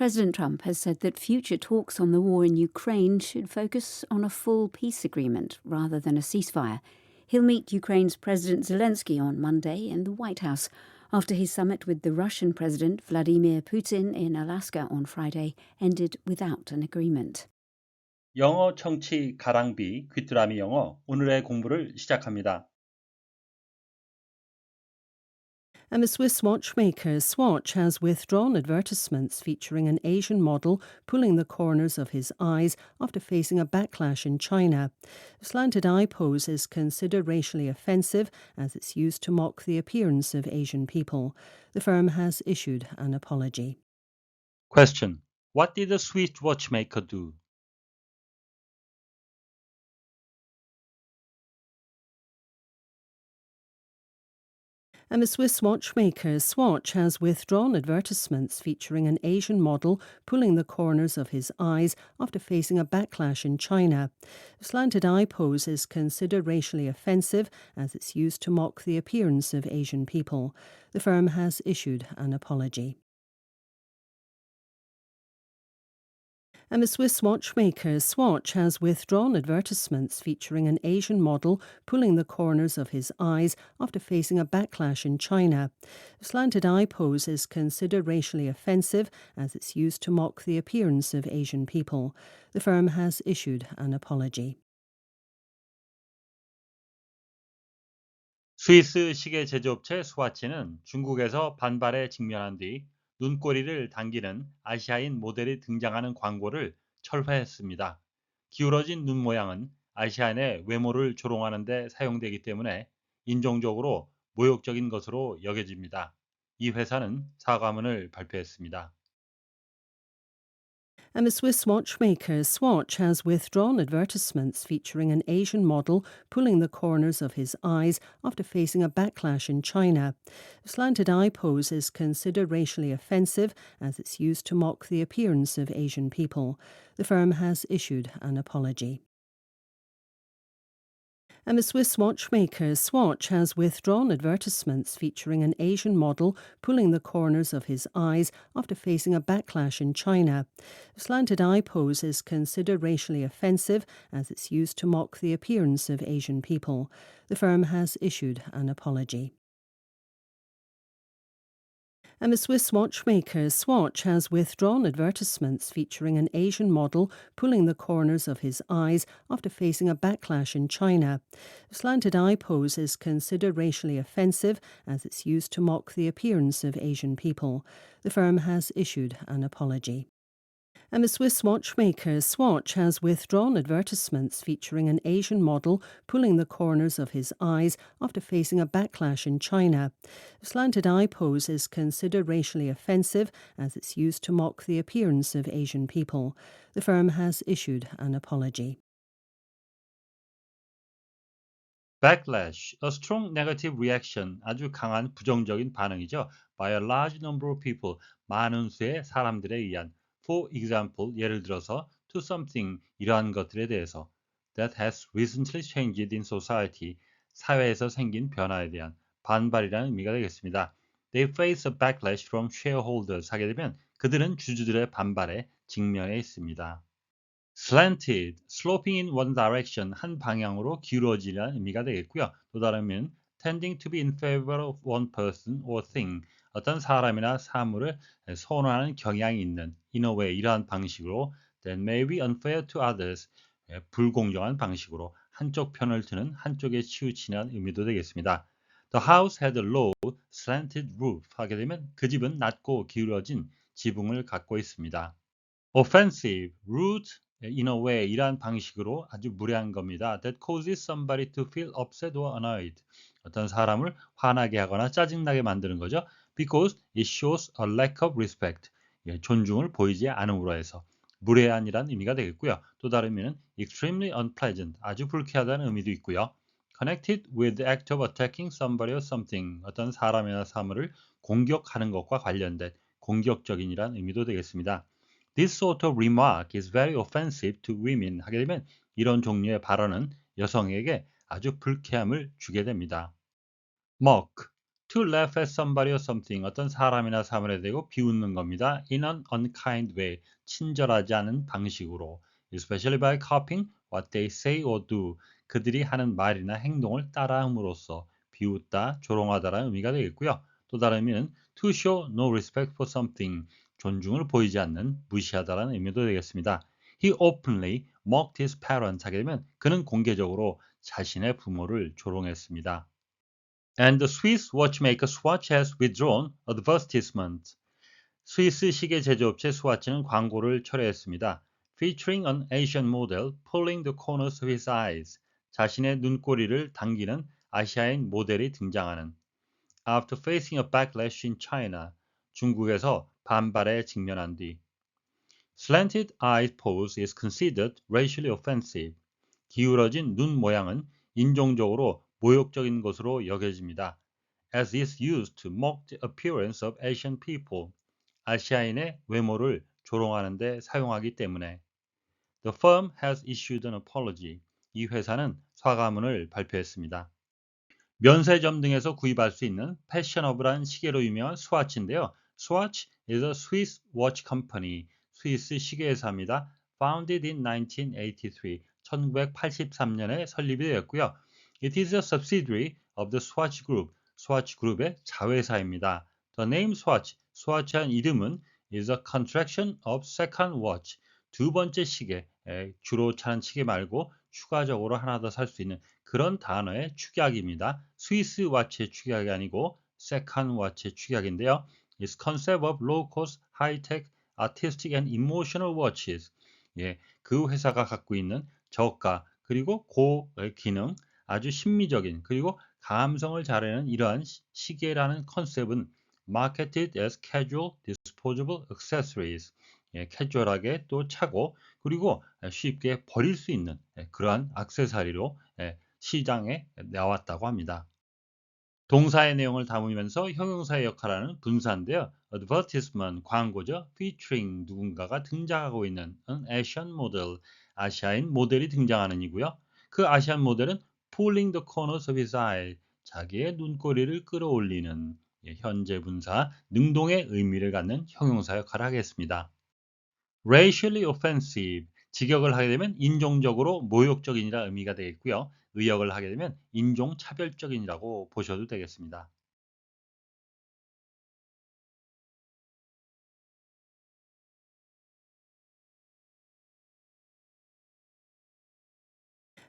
President Trump has said that future talks on the war in Ukraine should focus on a full peace agreement rather than a ceasefire. He'll meet Ukraine's President Zelensky on Monday in the White House after his summit with the Russian President Vladimir Putin in Alaska on Friday ended without an agreement. 영어 청취 가랑비 귀뚜라미 영어 오늘의 공부를 시작합니다. And the Swiss watchmaker Swatch has withdrawn advertisements featuring an Asian model pulling the corners of his eyes after facing a backlash in China. The slanted eye pose is considered racially offensive as it's used to mock the appearance of Asian people. The firm has issued an apology. Question. What did the Swiss watchmaker do? And the Swiss watchmaker Swatch has withdrawn advertisements featuring an Asian model pulling the corners of his eyes after facing a backlash in China. The slanted eye pose is considered racially offensive as it's used to mock the appearance of Asian people. The firm has issued an apology. and the Swiss watchmaker Swatch has withdrawn advertisements featuring an Asian model pulling the corners of his eyes after facing a backlash in China. Slanted eye pose is considered racially offensive as it's used to mock the appearance of Asian people. The firm has issued an apology. 스위스 시계 제조업체 스와치는 중국에서 반발에 직면한 뒤 눈꼬리를 당기는 아시아인 모델이 등장하는 광고를 철회했습니다. 기울어진 눈 모양은 아시아인의 외모를 조롱하는 데 사용되기 때문에 인종적으로 모욕적인 것으로 여겨집니다. 이 회사는 사과문을 발표했습니다. And the Swiss watchmaker Swatch has withdrawn advertisements featuring an Asian model pulling the corners of his eyes after facing a backlash in China. The slanted eye pose is considered racially offensive as it's used to mock the appearance of Asian people. The firm has issued an apology and the Swiss watchmaker Swatch has withdrawn advertisements featuring an Asian model pulling the corners of his eyes after facing a backlash in China. The slanted eye pose is considered racially offensive as it's used to mock the appearance of Asian people. The firm has issued an apology and the Swiss watchmaker Swatch has withdrawn advertisements featuring an Asian model pulling the corners of his eyes after facing a backlash in China. The slanted eye pose is considered racially offensive as it's used to mock the appearance of Asian people. The firm has issued an apology and the Swiss watchmaker Swatch has withdrawn advertisements featuring an Asian model pulling the corners of his eyes after facing a backlash in China. Slanted eye pose is considered racially offensive as it's used to mock the appearance of Asian people. The firm has issued an apology. Backlash, a strong negative reaction, 아주 강한 부정적인 반응이죠. By a large number of people, 많은 수의 사람들에 의한 For example, 예를 들어서 to something 이러한 것들에 대해서 that has recently changed in society 사회에서 생긴 변화에 대한 반발이라는 의미가 되겠습니다. They face a backlash from shareholders 하게 되면 그들은 주주들의 반발에 직면해 있습니다. slanted, sloping in one direction 한 방향으로 기울어지라는 의미가 되겠고요. 또 다르면 tending to be in favor of one person or thing 어떤 사람이나 사물을 선호하는 경향이 있는 way 이러한 방식으로 that may be unfair to others 불공정한 방식으로 한쪽 편을 드는 한쪽에 치우치는 의미도 되겠습니다. The house had a low slanted roof 하게 되면 그 집은 낮고 기울어진 지붕을 갖고 있습니다. offensive, rude in a way 이러한 방식으로 아주 무례한 겁니다. That causes somebody to feel upset or annoyed. 어떤 사람을 화나게 하거나 짜증나게 만드는 거죠. Because it shows a lack of respect. 예, 존중을 보이지 않음으로 해서 무례한이란 의미가 되겠고요. 또 다른 의미는 extremely unpleasant, 아주 불쾌하다는 의미도 있고요. connected with the act of attacking somebody or something, 어떤 사람이나 사물을 공격하는 것과 관련된 공격적인이란 의미도 되겠습니다. This sort of remark is very offensive to women 하게 되면 이런 종류의 발언은 여성에게 아주 불쾌함을 주게 됩니다. mock, to laugh at somebody or something 어떤 사람이나 사물에 대고 비웃는 겁니다. in an unkind way 친절하지 않은 방식으로 especially by copying what they say or do 그들이 하는 말이나 행동을 따라함으로써 비웃다, 조롱하다라는 의미가 되겠고요. 또 다른 의미는 to show no respect for something 존중을 보이지 않는 무시하다라는 의미도 되겠습니다. He openly mocked his parents 하게 되면 그는 공개적으로 자신의 부모를 조롱했습니다. And the Swiss watchmaker Swatch has withdrawn advertisement. 스위스 시계 제조업체 스와치는 광고를 철회했습니다. Featuring an Asian model pulling the corners of his eyes. 자신의 눈꼬리를 당기는 아시아인 모델이 등장하는 After facing a backlash in China. 중국에서 반발에 직면한 뒤 Slanted eye pose is considered racially offensive. 기울어진 눈 모양은 인종적으로 모욕적인 것으로 여겨집니다. As is used to mock the appearance of Asian people. 아시아인의 외모를 조롱하는 데 사용하기 때문에 The firm has issued an apology. 이 회사는 사과문을 발표했습니다. 면세점 등에서 구입할 수 있는 패셔너블한 시계로 유명한 스와치인데요. 스와치 is a Swiss watch company. 스위스 시계 회사입니다. Founded in 1983. 1983년에 설립이 되었고요. It is a subsidiary of the Swatch Group. 스와치 그룹의 자회사입니다. The name Swatch, 스와치한 이름은 is a contraction of second watch. 두 번째 시계, 주로 차는 시계 말고 추가적으로 하나 더 살 수 있는 그런 단어의 축약입니다. 스위스 와치의 축약이 아니고 second 와치의 축약인데요. Its concept of low-cost, high-tech, artistic and emotional watches. 예, 그 회사가 갖고 있는 저가 그리고 고기능 아주 심미적인 그리고 감성을 자르는 이러한 시계라는 컨셉은 marketed as casual disposable accessories 예, 캐주얼하게 또 차고 그리고 쉽게 버릴 수 있는 예, 그러한 악세사리로 예, 시장에 나왔다고 합니다. 동사의 내용을 담으면서 형용사의 역할하는 분사인데요. advertisement 광고죠. featuring 누군가가 등장하고 있는 an Asian model 아시아인 모델이 등장하는 이고요. 그 아시안 모델은 pulling the corners of his eye 자기의 눈꼬리를 끌어올리는 현재 분사 능동의 의미를 갖는 형용사 역할을 하겠습니다. racially offensive 직역을 하게 되면 인종적으로 모욕적인이라 의미가 되겠고요. 의역을 하게 되면 인종차별적인이라고 보셔도 되겠습니다.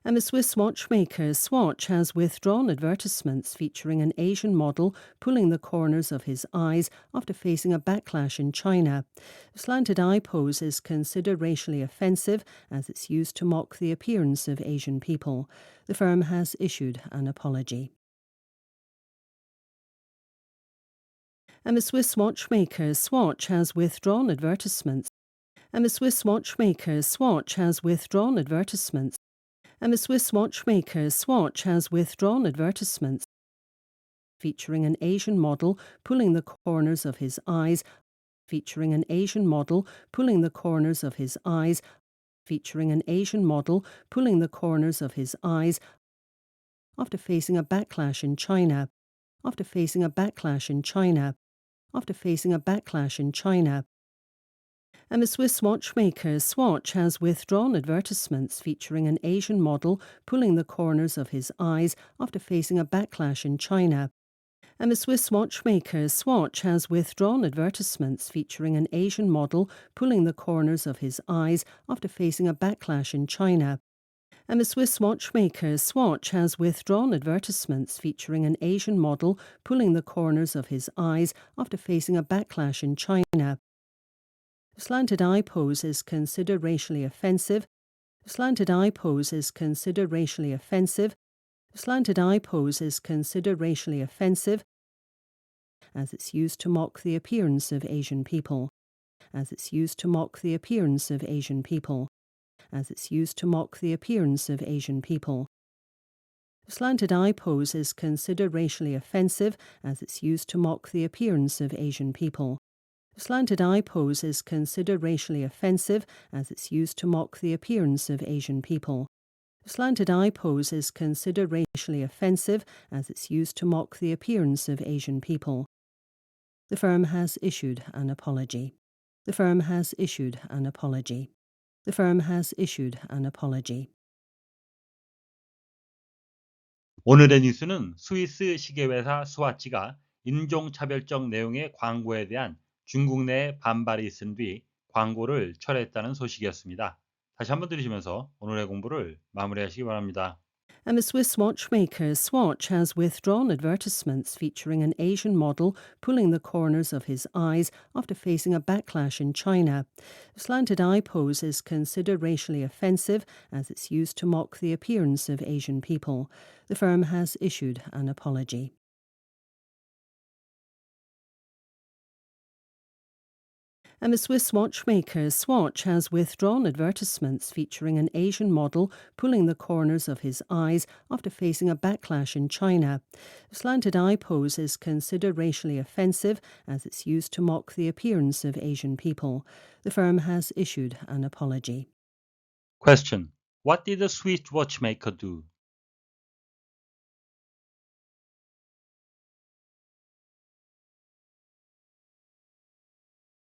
And the Swiss watchmaker Swatch has withdrawn advertisements featuring an Asian model pulling the corners of his eyes after facing a backlash in China. The slanted eye pose is considered racially offensive as it's used to mock the appearance of Asian people. The firm has issued an apology. And the Swiss watchmaker Swatch has withdrawn advertisements. And the Swiss watchmaker Swatch has withdrawn advertisements and the Swiss watchmaker Swatch has withdrawn advertisements featuring an Asian model pulling the corners of his eyes, featuring an Asian model pulling the corners of his eyes, featuring an Asian model pulling the corners of his eyes after facing a backlash in China, after facing a backlash in China, after facing a backlash in China and the Swiss watchmaker Swatch has withdrawn advertisements featuring an Asian model pulling the corners of his eyes after facing a backlash in China. And the Swiss watchmaker Swatch has withdrawn advertisements featuring an Asian model pulling the corners of his eyes after facing a backlash in China. And the Swiss watchmaker Swatch has withdrawn advertisements featuring an Asian model pulling the corners of his eyes after facing a backlash in China. Slanted eye pose is considered racially offensive. Slanted eye pose is considered racially offensive. Slanted eye pose is considered racially offensive as it's used to mock the appearance of Asian people. As it's used to mock the appearance of Asian people. As it's used to mock the appearance of Asian people. Slanted eye pose is considered racially offensive as it's used to mock the appearance of Asian people. Slanted eye pose is considered racially offensive as it's used to mock the appearance of Asian people. Slanted eye pose is considered racially offensive as it's used to mock the appearance of Asian people. The firm has issued an apology. The firm has issued an apology. The firm has issued an apology. 오늘의 뉴스는 스위스 시계회사 스와치가 인종차별적 내용의 광고에 대한 중국 내 반발이 있은 뒤 광고를 철회했다는 소식이었습니다. 다시 한번 들으시면서 오늘의 공부를 마무리하시기 바랍니다. And the Swiss watchmaker Swatch has withdrawn advertisements featuring an Asian model pulling the corners of his eyes after facing a backlash in China. Slanted eye pose is considered racially offensive as it's used to mock the appearance of Asian people. The firm has issued an apology. And the Swiss watchmaker Swatch has withdrawn advertisements featuring an Asian model pulling the corners of his eyes after facing a backlash in China. Slanted eye pose is considered racially offensive as it's used to mock the appearance of Asian people. The firm has issued an apology. Question. What did the Swiss watchmaker do?